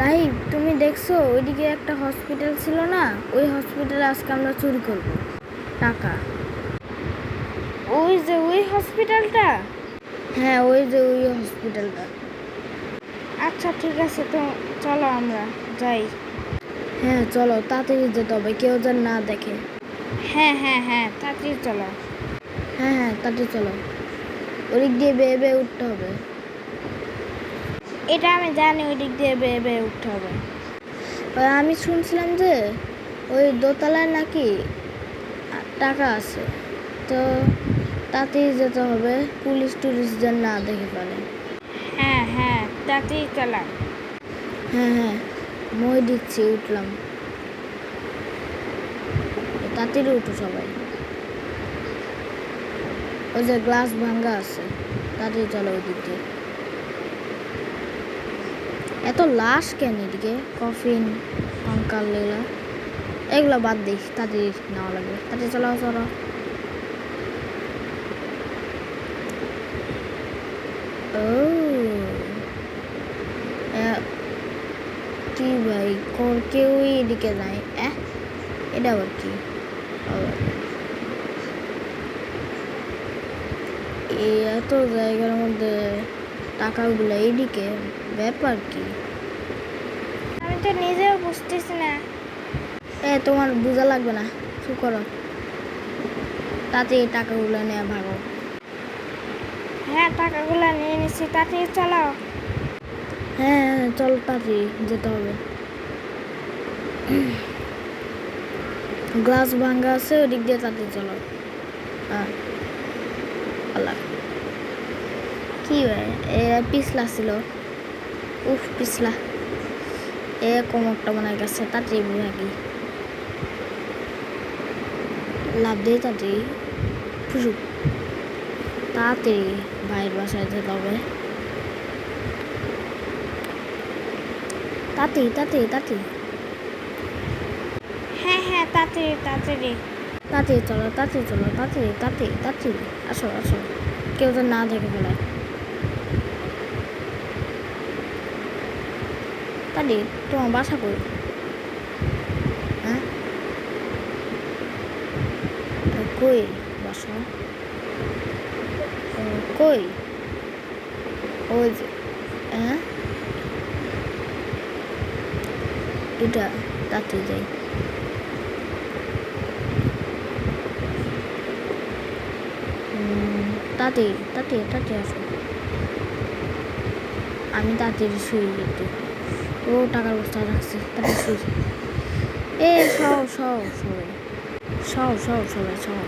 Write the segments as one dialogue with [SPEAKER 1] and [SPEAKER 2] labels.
[SPEAKER 1] রাহিব তুমি দেখছ, ওইদিকে একটা হসপিটাল ছিল না? ওই হসপিটালে আজকে আমরা চুরি করব। টাকা। ওই যে ওই হসপিটালটা হ্যাঁ ওই যে ওই হসপিটালটা আচ্ছা ঠিক আছে, তো চলো আমরা যাই। হ্যাঁ চলো, তাড়াতাড়ি যেতে হবে, কেউ যেন না দেখে। হ্যাঁ হ্যাঁ হ্যাঁ তাড়াতাড়ি চলো। হ্যাঁ হ্যাঁ তাড়াতাড়ি চলো। ওদিক দিয়ে বেয়ে বেয়ে উঠতে হবে। এটা আমি জানি ওই দিক দিয়ে বেয়ে বেয়ে উঠতে হবে। আমি শুনছিলাম যে ওই দোতলায় নাকি টাকা আছে। তো তাতেই যেতে হবে পুলিশ টুলিশ যেন না দেখে ফেলে। হ্যাঁ হ্যাঁ তাতেই চলা হ্যাঁ হ্যাঁ মই দিচ্ছি উঠলাম। তাড়াতাড়ি উঠো সবাই। ওই যে গ্লাস ভাঙ্গা আছে তাড়াতাড়ি চলো ওই দিক দিয়ে। এত লাশ কেন এদিকে? কফিন কঙ্কাল এগুলো এগুলো বাদ দিই তাড়াতাড়ি নেওয়া লাগবে। তাড়াতাড়ি চলো। চলো কি ভাই কেউই এদিকে নাই এহ এটা আবার কি? এত জায়গার মধ্যে টাকাগুলো এইদিকে ব্যাপার কি? তো নিজেও বুঝতেছি না। এ তোমার বোঝা লাগবে না। શું করো। তাতে টাকাগুলো নিয়ে ভাগো। হ্যাঁ টাকাগুলো নিয়ে নিচ্ছি। তাতে চালাও হ্যাঁ হ্যাঁ, চল তাড়াতাড়ি যেতে হবে। গ্লাস ভাঙ্গা আছে ওদিক দিয়ে তাড়াতাড়ি চলো। হ্যাঁ। আল্লাহ। কি ভাই এ পিছলা ছিল। উফ পিছলা। এ কোমরটা মনে গেছে তাড়াতাড়ি ভাগি লাভ দিয়ে তাড়াতাড়ি ফুসুক তাড়াতাড়ি ভাইয়ের বাসায় যেতে হবে। তাড়াতাড়ি তাড়াতাড়ি তাড়াতাড়ি। হ্যাঁ হ্যাঁ তাড়াতাড়ি তাড়াতাড়ি। তাড়াতাড়ি চলো তাড়াতাড়ি চলো তাড়াতাড়ি তাড়াতাড়ি তাড়াতাড়ি। আসো আসো। কেউ তো না দেখে ফেলে তাড়াতাড়ি তোমার বাসা কই? হ্যাঁ? কই বাসা? কই? ওই যে হ্যাঁ? এটা তাতে যাই। তাতে তাতে তাতে আসো। আমি তাড়াতাড়ি শুই একটু ও টাকার বস্তা রাখছে তাতে শুই এ সব সব সবাই সব সব সবাই সব।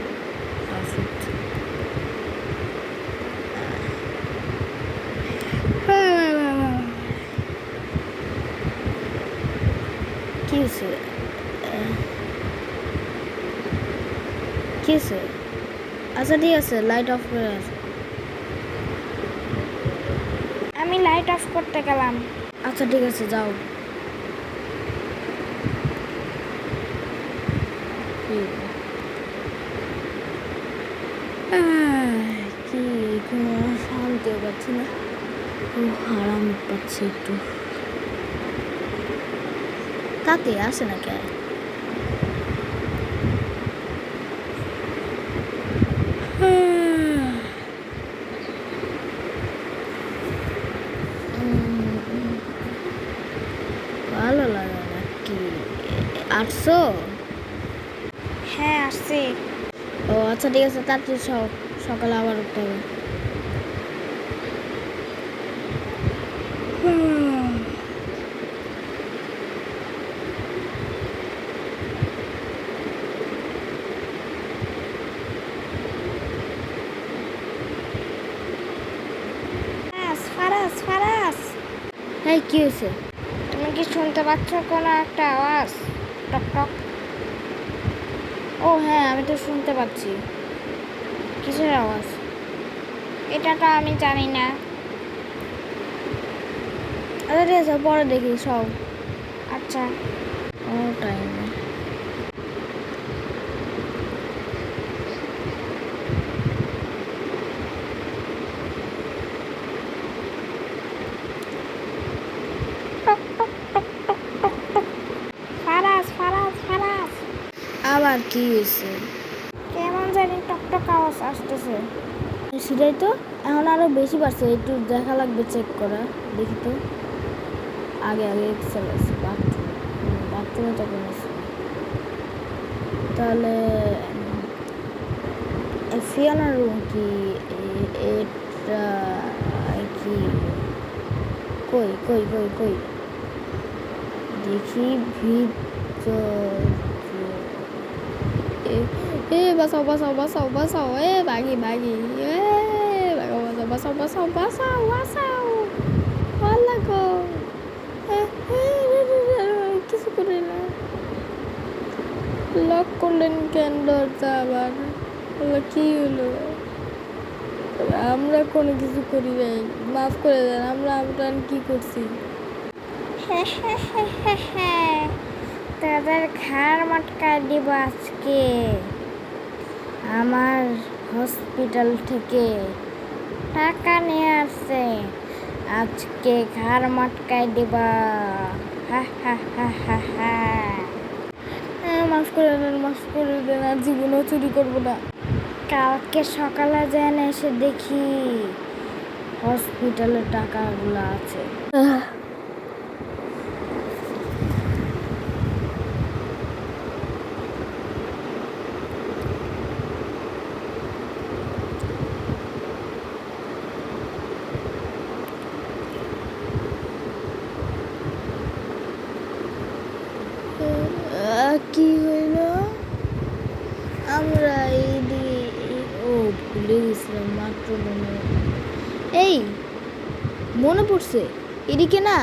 [SPEAKER 1] কি হয়েছে? কি হয়েছে? আচ্ছা ঠিক আছে লাইট অফ করে আমি লাইট অফ করতে গেলাম। আচ্ছা ঠিক আছে, যাও। কি কোনো শান্তিও পাচ্ছি না। আরাম পাচ্ছি একটু। তাতে আসে না কে ভালো লাগে না কি আটশো হ্যাঁ আসছে আছে তাড়াতাড়ি সব সকালে আবার উঠতে হবে। এই কি হয়েছে? তুমি কি শুনতে পাচ্ছ কোনো একটা আওয়াজ? টক টক। ও হ্যাঁ আমি তো শুনতে পাচ্ছি। কিসের আওয়াজ? এটা তো আমি জানি না। আচ্ছা ঠিক আছে পরে দেখি সব। আচ্ছা। ও টাইম আবার কি হয়েছে? আসতেছে সেটাই তো এখন আরও বেশি বাড়ছে, একটু দেখা লাগবে চেক করা, দেখি তো। আগে আগে এক্সেল আছে, বাথরুম, বাথরুমে তো কোনো আছে। তাহলে ফিয়ানার রুম কি? এটা কি? কই কই কই কই? দেখি ভিতর এ- বাঁচাও বাঁচাও বাঁচাও বাঁচাও এ বাগি বাগি এ বাঁচাও বাঁচাও বাঁচাও বাঁচাও বাঁচাও ভালো গো এ, এ, রে, রে, রে, রে, কিছু করে না লক করলেন কেন দরজা আবার কি হলো আমরা কোনো কিছু করি নাই মাফ করে দেন আমরা আমরা কি করছি তাদের ঘাড় মটকা দিব আজকে আমার হসপিটাল থেকে টাকা নিয়ে আসছে। আজকে ঘাড় মটকায় দিবা। হা হা হা হা হা। হ্যাঁ, মাফ করে দেন মাফ করে দেন আর জীবনেও চুরি করব না। কালকে সকালে যেন এসে দেখি হসপিটালে টাকাগুলো আছে আহ, কি হইল আমরা এই দি- ও ভুলে গেছিলাম মাত্র মনে এই মনে পড়ছে না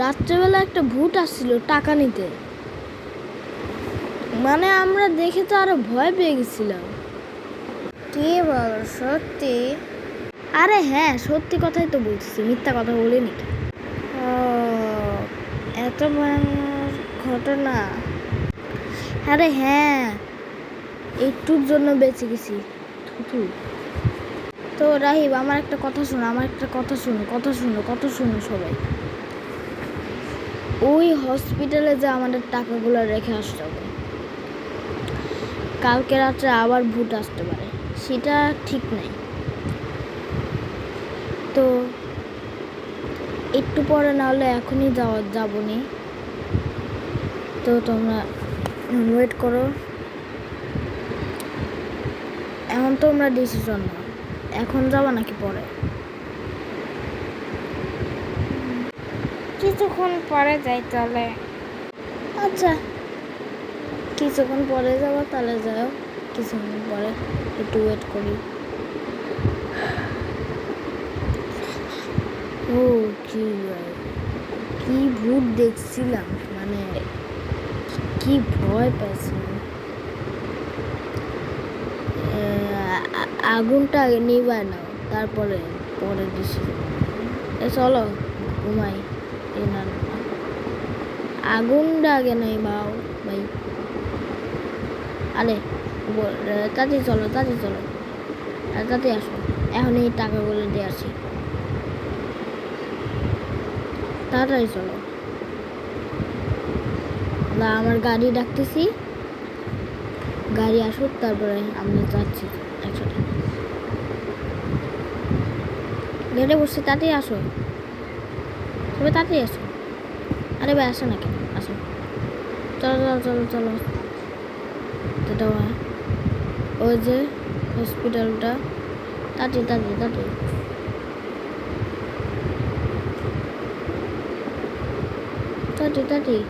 [SPEAKER 1] রাত্রেবেলা একটা ভূত আসছিল টাকা নিতে। মানে আমরা দেখে তো আরও ভয় পেয়ে গেছিলাম। কি বল সত্যি? আরে হ্যাঁ সত্যি কথাই তো বলতেছি মিথ্যা কথা বলিনি। এত ভয়ানক ঘটনা। আরে হ্যাঁ একটুর জন্য বেঁচে গেছি। থুথু। তো রাহিব আমার একটা কথা শোনো আমার একটা কথা শোনো কথা শোনো কথা শোনো সবাই। ওই হসপিটালে যে আমাদের টাকাগুলো রেখে আসতে হবে। কালকে রাত্রে আবার ভূত আসতে পারে, সেটা ঠিক নাই। তো একটু পরে না হলে এখনই যাওয়া, যাব নি। তো তোমরা ওয়েট করো। এখন তোমরা ডিসিশন নাও। এখন যাবা নাকি পরে? কিছুক্ষণ পরে যাই তাহলে। আচ্ছা। কিছুক্ষণ পরে যাব, তাহলে যাও। কিছুক্ষণ পরে একটু ওয়েট করি। ও, কি কি ভূত দেখছিলাম মানে কি ভয় আ- আগুনটা আগে নিবায় নাও, তারপরে, পরে দিছি চলো, ঘুমাই। এ না। না। আগুনটা আগে বাও ভাই। আরে তাড়াতাড়ি চলো তাতে চলো। তাড়াতাড়ি আসো। এখন এই টাকাগুলো দিয়ে আসি। তাড়াতাড়ি চলো। আমার গাড়ি ডাকতেছি। গাড়ি আসুক, তারপরে আমরা যাচ্ছি একসাথে। গেটে বসে তাড়াতাড়ি আসো। তবে তাড়াতাড়ি আসো। আরে ভাই, আসো না কেন? আসো। চলো চলো চলো চলো। হয় ওই যে হসপিটালটা তাড়াতাড়ি তাড়াতাড়ি তাড়াতাড়ি। তাড়াতাড়ি তাড়াতাড়ি।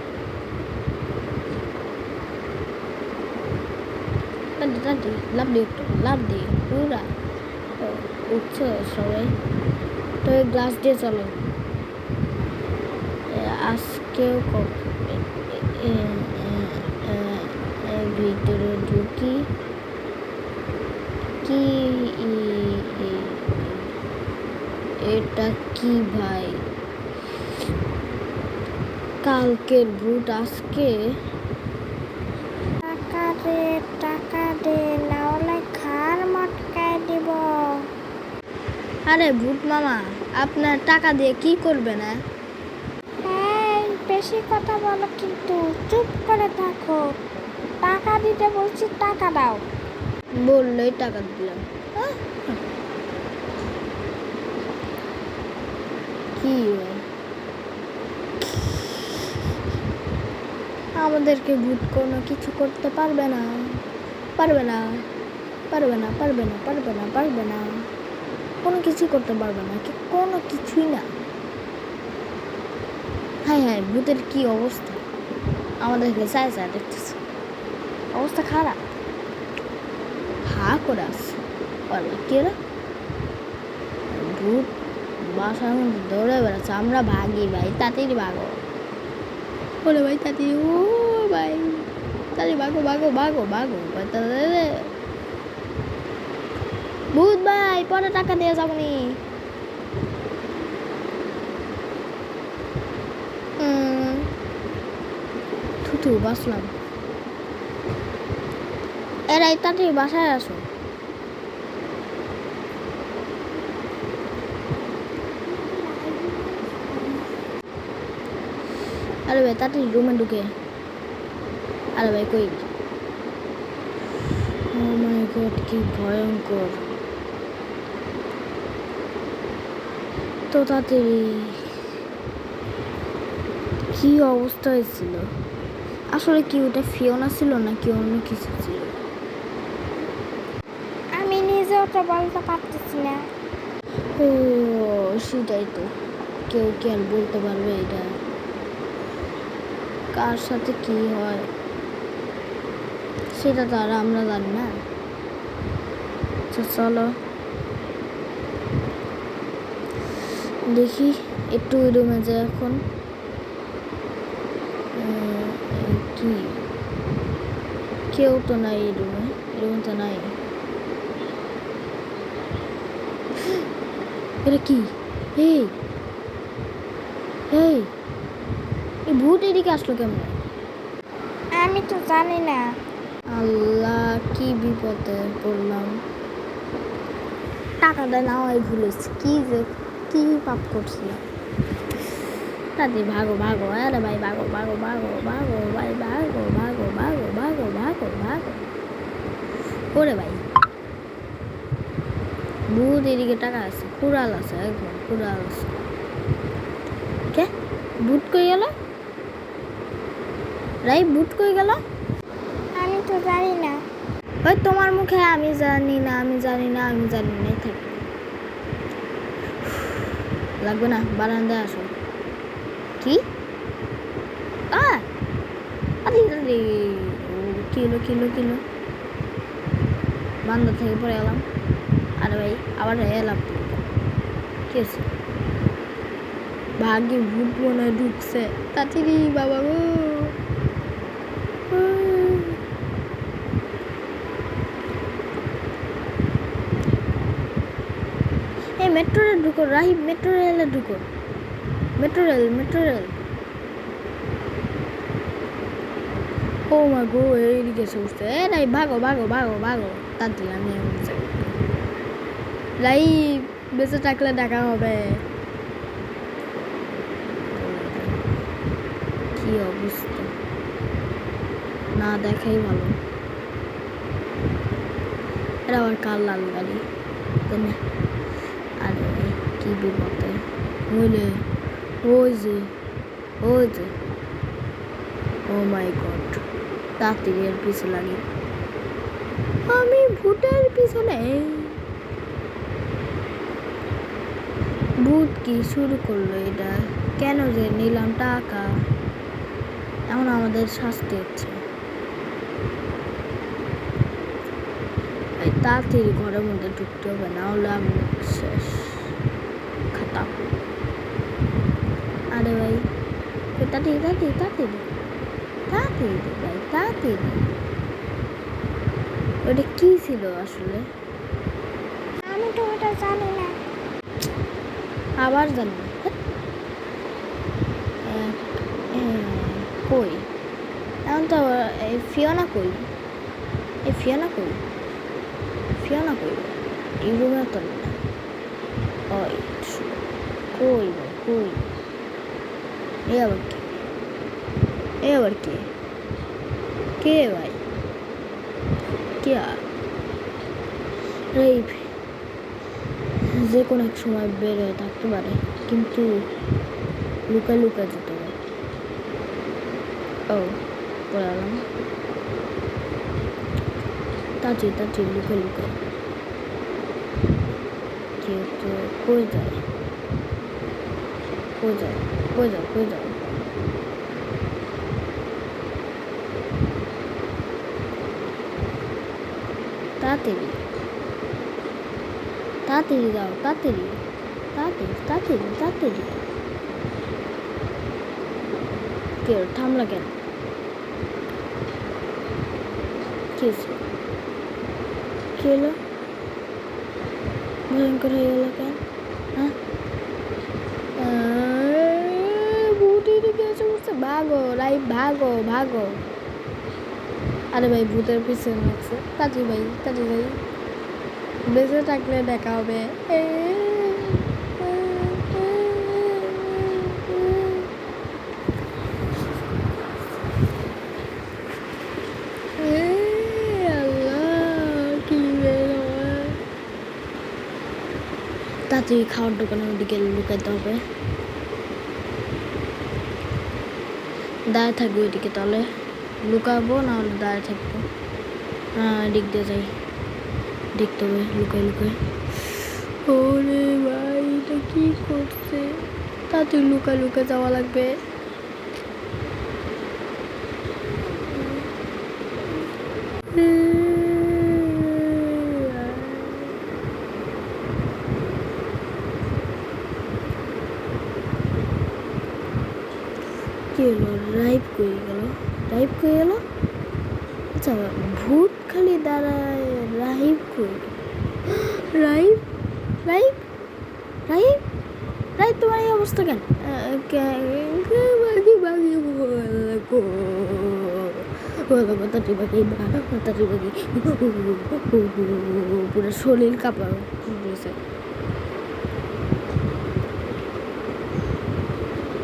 [SPEAKER 1] তাড়াতাড়ি তাড়াতাড়ি। লাভ দিই একটু, লাভ দিই পুরা। উঠছো সবাই। তো গ্লাস দিয়ে চলো। আজকেও ভিতরে ঢুকি। কি এটা কি ভাই? কালকের ভূত আজকে? টাকা দে টাকা দে নাহলে খার মটকায় দিব। আরে ভূত মামা আপনার টাকা দিয়ে কি করবে না বেশি কথা বলো কিন্তু চুপ করে থাকো। টাকা দিতে বলছি টাকা দাও। বললেই টাকা দিলাম। আহ! কি আমাদেরকে ভুট কোনো কিছু করতে পারবে না। পারবে না। পারবে না পারবে না পারবে না পারবে না। কোনো কিছু করতে পারবে না কি কোনো কিছুই না। হ্যাঁ হ্যাঁ ভূতের কি অবস্থা? আমাদেরকে চায় চায় দেখতেছে। অবস্থা খারাপ। হা করে আসছে। বলে কি রে? ভূত বাসার মধ্যে দৌড়ে বেড়াচ্ছে। আমরা ভাগি ভাই তাড়াতাড়ি ভাগো। বলে ভাই তাড়াতাড়ি ও ভাই তাড়াতাড়ি ভাগো ভাগো ভাগো ভাগো ভূত ভাই, পরে টাকা দিয়ে যাব নি হুম। বাসলাম এরাই বাসায় আসো আরে ভাই রুমে ঢুকে। আরে ভাই, কই? মাই গড কি ভয়ঙ্কর। তো তাড়াতাড়ি কি অবস্থা হয়েছিল আসলে কি ওটা ফিওনা ছিল না নাকি অন্য কিছু ছিল?
[SPEAKER 2] আমি নিজে তো বলতে পারতেছি না।
[SPEAKER 1] ও সেটাই তো। কেউ কি আর বলতে পারবে এটা? কার সাথে কি হয়? সেটা তো আর আমরা জানি না। আচ্ছা চলো। দেখি একটু ওই রুমে যাই এখন। কি কেউ তো নাই এই রুমে রুমে তো নাই এটা কি এই এই এই ভূত এদিকে আসলো কেমন
[SPEAKER 2] আমি তো জানি না
[SPEAKER 1] আল্লাহ কি বিপদে পড়লাম টাকাটা নেওয়াই ভুলেছি কি যে কি পাপ করছি দাদি ভাগো ভাগো আরে ভাই ভাগো ভাগো ভাগো ভাগো ভাই ভাগো ভাগো ভাগো ভাগো ভাগো ভাগো ওরে ভাই ভূত এদিকে টাকা আছে। কুড়াল আছে একদম কুড়াল আছে। কে? বুট কই গেল? রাই বুট কই গেল?
[SPEAKER 2] আমি তো জানি না।
[SPEAKER 1] ওই তোমার মুখে আমি জানি না আমি জানি না আমি জানি না থাক। লাগবে না বারান্দায় আসো। কি? আরে আরে ও, কিলো কিলো কিলো বান্দা থেকে পরে এলাম আরে ভাই আবার এলাম। কি আছে ভাগ্যে ভূত মনে ঢুকছে। তাড়াতাড়ি বাবা গো। এই মেট্রো রেল ঢুকো রাহিব মেট্রো রেলে ঢুকো। মেট্রো রেল মেট্রো রেল ও মা গো এইদিকে এসে উঠছে এ নাই ভাগো ভাগো ভাগো ভাগো তাড়াতাড়ি আমি লাই বেঁচে থাকলে দেখা হবে কি অবস্থা না দেখাই ভালো এটা আবার কার লাল গাড়ি আরে কি বিপদে হইলে ওই যে ওই যে ও মাই গড এর পিছু লাগে আমি ভূতের পিছনে। ভূত কি শুরু করল এটা? কেন যে নিলাম টাকা? এখন আমাদের শাস্তি হচ্ছে। তাড়াতাড়ি ঘরের মধ্যে ঢুকতে হবে, না হলে আমি শেষ। আরে ভাই। ওই তাড়াতাড়ি তাড়াতাড়ি তাড়াতাড়ি তাড়াতাড়ি দে ভাই তাড়াতাড়ি ওটা কি ছিল আসলে?
[SPEAKER 2] আমি তো ওটা জানি না।
[SPEAKER 1] আবার জানি এ, কই? এখন তো এই ফিওনা কই? এই ফিওনা কই? ফিওনা কই? এই রুমে তো না কই কই? এ আবার কে? এ আবার কে? কে ভাই? কিয়া এই যে কোনো এক সময় বের হয়ে থাকতে পারে, কিন্তু লুকা লুকা যেতে পারে ও পড়ে গেলাম তাড়াতাড়ি তাড়াতাড়ি লুকা লুকা তো কই যায়? কই যায় কই যায় কই যায় তাড়াতাড়ি তাড়াতাড়ি যাও তাড়াতাড়ি তাড়াতাড়ি তাড়াতাড়ি তাড়াতাড়ি কে থামলা কেন কি হয়েছে? কি হলো ভয়ঙ্কর হয়ে গেল কেন হ্যাঁ ভূতের দিকে এসে বলছে ভাগো রাই ভাগো ভাগো। আরে ভাই, ভূতের পিছনে লাগছে। কাজু ভাই কাজু ভাই। বেঁচে থাকলে দেখা হবে। তাড়াতাড়ি খাওয়ার দোকানের ওদিকে লুকাইতে হবে। দাঁড়িয়ে থাকব ওইদিকে তাহলে। লুকাবো না হলে দাঁড়িয়ে থাকব। না দিক দিয়ে যাই। দেখতে হবে লুকাই লুকাই ওরে ভাই, এটা কি করছে? তাড়াতাড়ি লুকা লুকা যাওয়া লাগবে। কি হলো রাইপ কই গেল রাইপ কই গেল আচ্ছা ভূত খালি দাঁড়ায় রাইপ কই? রাইপ রাইপ রাইপ রাইপ তোমার এই অবস্থা কেন? আহ, কে- কে- বাগি বাগি তাটি বাগি তাটি বাগি পুরো শরীর কাঁপা উঠেছে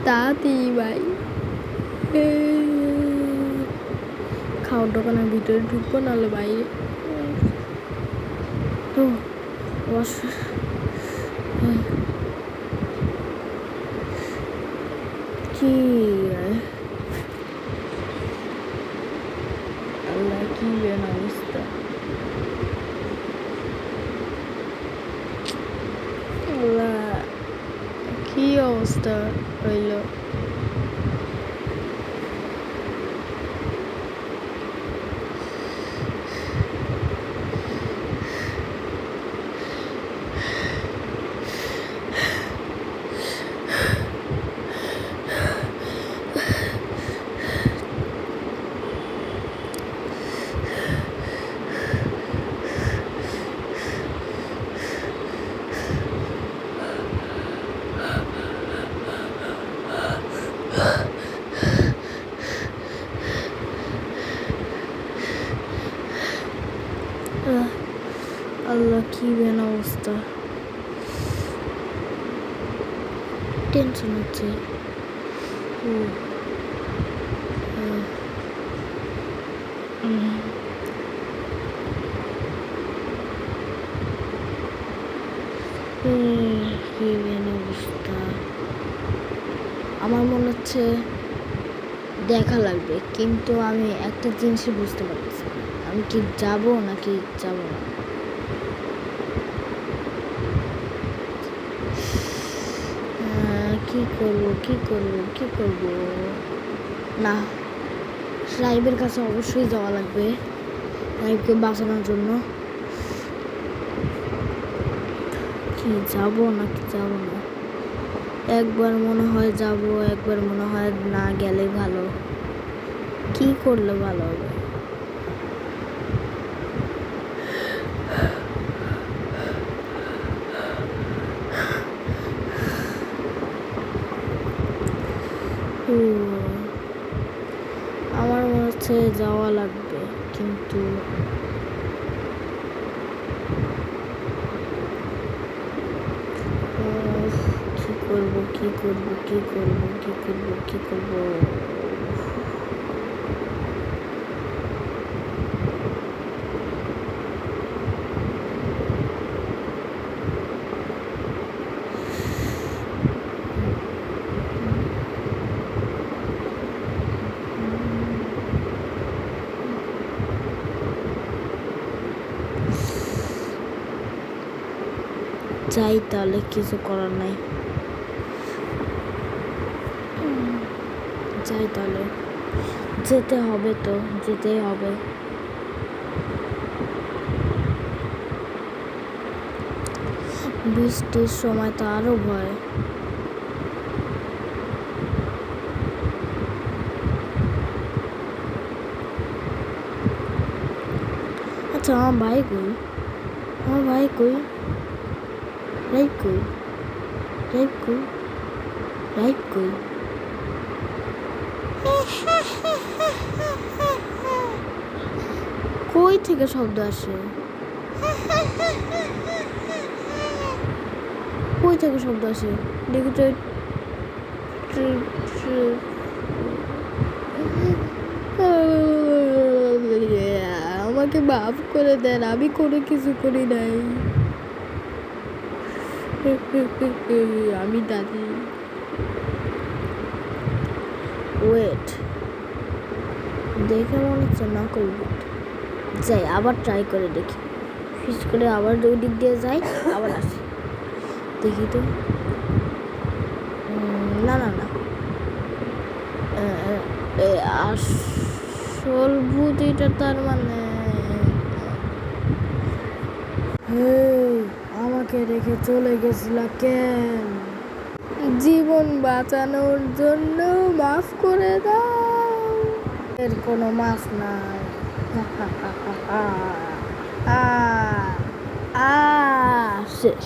[SPEAKER 1] তাতি ভাই খাওয়ার দোকানের ভিতরে ঢুকবো নাহলে বাইরে তো কি আল্লাহ কি বেন অবস্থা আল্লাহ কি অবস্থা হইল আহ, আল্লাহ কি বেন অবস্থা টেনশন হচ্ছে ও, আহ, উম, উম, কি অবস্থা। আমার মনে হচ্ছে দেখা লাগবে কিন্তু আমি একটা জিনিসই বুঝতে পারছি আমি কি যাব নাকি যাব না? কি করব কি করব কি করব? না, রাইবের কাছে অবশ্যই যাওয়া লাগবে, রাইবকে বাঁচানোর জন্য। কি যাব নাকি যাব না? একবার মনে হয় যাব, একবার মনে হয় না গেলে ভালো। কি করলে ভালো হবে ও, আমার মনে হচ্ছে যাওয়া লাগবে কিন্তু কি করব কি করব কি করব কি করব কি করব? যাই তাহলে কিছু করার নাই। যাই তাহলে। যেতে হবে তো, যেতেই হবে। বৃষ্টির সময় তো আরও ভয়। আচ্ছা আমার ভাই কই? আমার ভাই কই? রাইট কই রাইট কই রাইট কই কই থেকে শব্দ আসে? কই থেকে শব্দ আসে? দেখি তো আমাকে মাফ করে দেন, আমি কোনো কিছু করি নাই। আমি দাদি। ওয়েট দেখে মনে হচ্ছে না করব। যাই আবার ট্রাই করে দেখি। ফিস করে আবার ওই দিক দিয়ে যাই আবার আসি। দেখি তো। না না না। আসল ভূত এটা তার মানে? হেই, আমাকে রেখে চলে গেছিল কেন জীবন বাঁচানোর জন্য মাফ করে দাও এর কোনো মাফ নাই আ আ শেষ